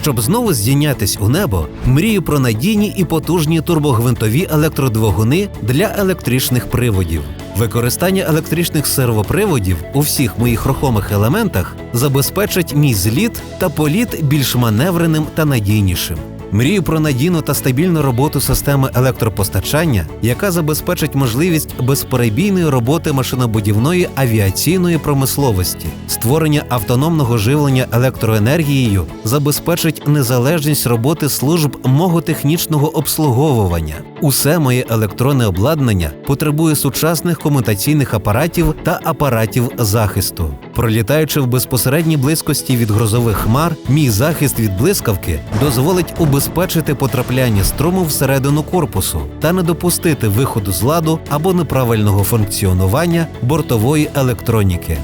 Щоб знову здійнятись у небо, мрію про надійні і потужні турбогвинтові електродвигуни для електричних приводів. Використання електричних сервоприводів у всіх моїх рухомих елементах забезпечить мій зліт та політ більш маневреним та надійнішим. Мрію про надійну та стабільну роботу системи електропостачання, яка забезпечить можливість безперебійної роботи машинобудівної авіаційної промисловості. Створення автономного живлення електроенергією забезпечить незалежність роботи служб мого технічного обслуговування. Усе моє електронне обладнання потребує сучасних комутаційних апаратів та апаратів захисту. Пролітаючи в безпосередній близькості від грозових хмар, мій захист від блискавки дозволить убезпечити потрапляння струму всередину корпусу та не допустити виходу з ладу або неправильного функціонування бортової електроніки.